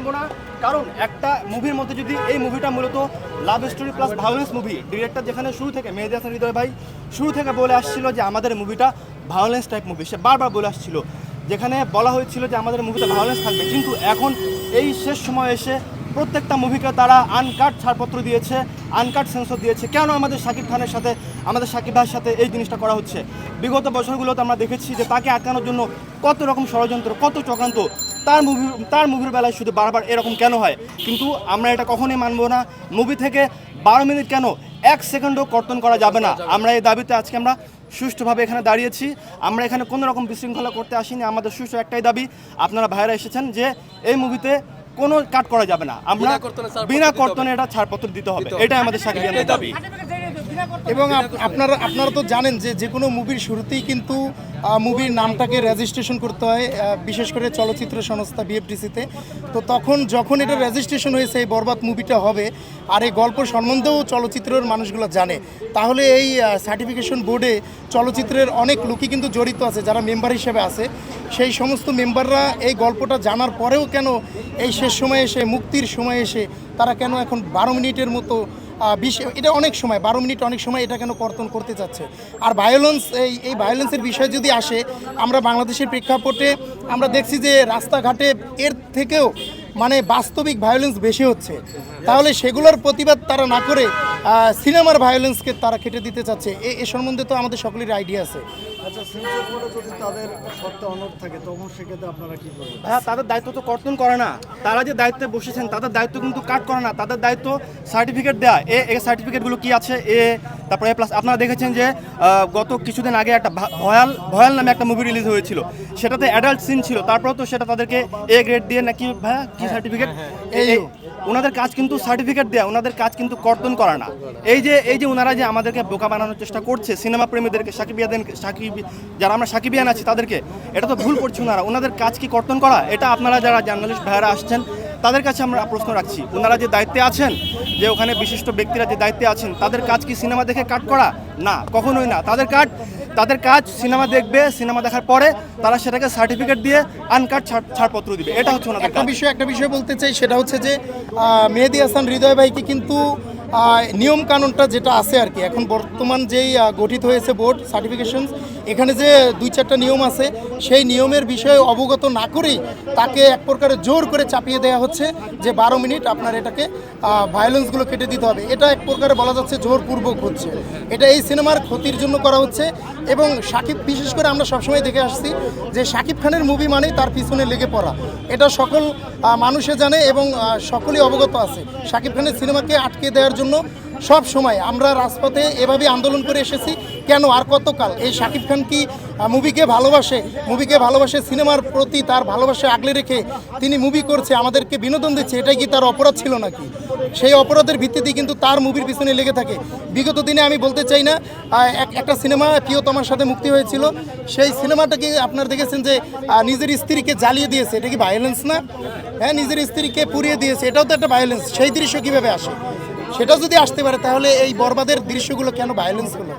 মানবো না। কারণ একটা মুভির মধ্যে যদি এই মুভিটা মূলত love story plus violence movie director যেখানে শুরু থেকে, মেহেদি হাসান হৃদয় ভাই শুরু থেকে বলে আসছিল যে আমাদের মুভিটা ভায়োলেন্স টাইপ মুভি সে বারবার বলে আসছিল। যেখানে বলা হয়েছিল যে আমাদের মুভিতে ভায়োলেন্স থাকবে। কিন্তু এখন এই শেষ সময় এসে প্রত্যেকটা মুভিকে তারা আনকাট ছাড়পত্র দিয়েছে আনকাট সেন্সর দিয়েছে। কেন আমাদের শাকিব খানের সাথে, আমাদের শাকিব ভাইয়ের সাথে এই জিনিসটা করা হচ্ছে? বিগত বছরগুলোতে আমরা দেখেছি যে তাকে আটকানোর জন্য কত রকম ষড়যন্ত্র, কত চক্রান্ত। তার মুভি তার মুভির বেলায় শুধু বারবার এরকম কেন হয়? কিন্তু আমরা এটা কখনোই মানবো না। মুভি থেকে বারো মিনিট কেন এক সেকেন্ডও কর্তন করা যাবে না? আমরা এই দাবিতে আজকে আমরা সুষ্ঠুভাবে এখানে দাঁড়িয়েছি। আমরা এখানে কোনো রকম বিশৃঙ্খলা করতে আসিনি। আমাদের সুষ্ঠু একটাই দাবি। আপনারা ভাইরা এসেছেন যে এই মুভিতে কোনো কাট করা যাবে না। আমরা বিনা কর্তনে ছাড়পত্র দিতে হবে। এটা ছাড়পত্র দিতে হবে। এটাই আমাদের সাকিবিয়ানদের দাবি। এবং আপনারা আপনারা তো জানেন যে যে কোনো মুভির শুরুতেই কিন্তু মুভির নামটাকে রেজিস্ট্রেশন করতে হয় বিশেষ করে চলচ্চিত্র সংস্থা বিএফটিসিতে তো। তখন যখন এটা রেজিস্ট্রেশন হয়েছে, এই বরবাদ মুভিটা হবে, আর এই গল্প সম্বন্ধেও চলচ্চিত্রের মানুষগুলো জানে। তাহলে এই সার্টিফিকেশন বোর্ডে চলচ্চিত্রের অনেক লোকই কিন্তু জড়িত আছে, যারা মেম্বার হিসেবে আছে। সেই সমস্ত মেম্বাররা এই গল্পটা জানার পরেও কেন এই শেষ সময় এসে, মুক্তির সময় এসে, তারা কেন এখন বারো মিনিটের মতো বিশ, এটা অনেক সময়, বারো মিনিট অনেক সময় এটা কেন কর্তন করতে চাচ্ছে? আর ভায়োলেন্স এই এই ভায়োলেন্সের বিষয়ে যদি আসে। আমরা বাংলাদেশের প্রেক্ষাপটে আমরা দেখছি যে রাস্তাঘাটে এর থেকেও মানে বাস্তবিক ভায়োলেন্স বেশি হচ্ছে। তাহলে সেগুলোর প্রতিবাদ তারা না করে সিনেমার ভায়োলেন্সকে তারা কেটে দিতে চাচ্ছে। এ এ সম্বন্ধে তো আমাদের সকলের আইডিয়া আছে। আচ্ছা সেন্সর বোর্ডে যদি তাদের সত্য অনড় থাকে তখন সেক্ষেত্রে আপনারা কি করবেন? হ্যাঁ তাদের দায়িত্ব তো কর্তন করে না। তারা যে দায়িত্বে বসেছেন তাদের দায়িত্ব কিন্তু কাট করে না। তাদের দায়িত্ব সার্টিফিকেট দেয়া। এ এ সার্টিফিকেটগুলো কি আছে? এ তারপরে প্লাস আপনারা দেখেছেন যে গত কিছুদিন আগে একটা ভয়াল ভয়াল নামে একটা মুভি রিলিজ হয়েছিল। সেটাতে অ্যাডাল্ট সিন ছিল। তারপরেও তো সেটা তাদেরকে এ গ্রেড দিয়ে নাকি ভাইয়া কি সার্টিফিকেট এই ওনাদের কাজ কিন্তু সার্টিফিকেট দেয়া। ওনাদের কাজ কিন্তু কর্তন করা না। এই যে এই যে ওনারা যে আমাদেরকে বোকা বানানোর চেষ্টা করছে সিনেমা প্রেমীদেরকে সাকিবিয়াদের সাকিব যারা আমরা সাকিবিয়ান আছি তাদেরকে এটা তো ভুল করছে ওনারা ওনাদের কাজ কি কর্তন করা? এটা আপনারা যারা জার্নালিস্ট ভাইয়ারা আসছেন তাদের কাছে আমরা প্রশ্ন রাখছি। ওনারা যে দায়িত্বে আছেন যে ওখানে বিশিষ্ট ব্যক্তিরা যে দায়িত্বে আছেন তাদের কাজ কি সিনেমা দেখে কাট করা? না কখনোই না। তাদের কাজ তাদের কাজ সিনেমা দেখবে সিনেমা দেখার পরে তারা সেটাকে সার্টিফিকেট দিয়ে আনকাট ছাড়পত্র দিবে। এটা হচ্ছে ওনাদের একটা বিষয় একটা বিষয় বলতে চাই সেটা হচ্ছে যে মেহেদি হাসান হৃদয় ভাইকে কিন্তু নিয়ম কানুনটা যেটা আছে আর কি, এখন বর্তমান যেই গঠিত হয়েছে বোর্ড সার্টিফিকেশন এখানে যে দুই চারটা নিয়ম আছে, সেই নিয়মের বিষয়ে অবগত না করেই তাকে এক প্রকারে জোর করে চাপিয়ে দেওয়া হচ্ছে যে বারো মিনিট আপনার এটাকে ভায়োলেন্সগুলো কেটে দিতে হবে। এটা এক প্রকারে বলা যাচ্ছে জোরপূর্বক হচ্ছে। এটা এই সিনেমার ক্ষতির জন্য করা হচ্ছে এবং সাকিব, বিশেষ করে আমরা সবসময় দেখে আসছি যে সাকিব খানের মুভি মানেই তার পিছনে লেগে পড়া। এটা সকল মানুষে জানে এবং সকলেই অবগত আছে। সাকিব খানের সিনেমাকে আটকে দেওয়ার জন্য সব সময় আমরা রাজপথে এভাবে আন্দোলন করে এসেছি। কেন আর কতকাল? এই শাকিব খান কি মুভিকে ভালোবাসে? মুভিকে ভালোবাসে সিনেমার প্রতি তার ভালোবাসা আগলে রেখে তিনি মুভি করছে, আমাদেরকে বিনোদন দিচ্ছে, এটাই কি তার অপরাধ ছিল নাকি? সেই অপরাধের ভিত্তিতে কিন্তু তার মুভির পিছনে লেগে থাকে। বিগত দিনে আমি বলতে চাই না এক- একটা সিনেমা প্রিয়তমার সাথে মুক্তি হয়েছিল। সেই সিনেমাটাকে আপনারা দেখেছেন যে নিজের স্ত্রীকে জ্বালিয়ে দিয়েছে। এটা কি ভায়োলেন্স না? হ্যাঁ নিজের স্ত্রীকে পুড়িয়ে দিয়েছে। এটাও তো একটা ভায়োলেন্স সেই দৃশ্য কীভাবে আসে? সেটা যদি আসতে পারে তাহলে এই বরবাদের দৃশ্যগুলো কেন ভায়োলেন্স হলো?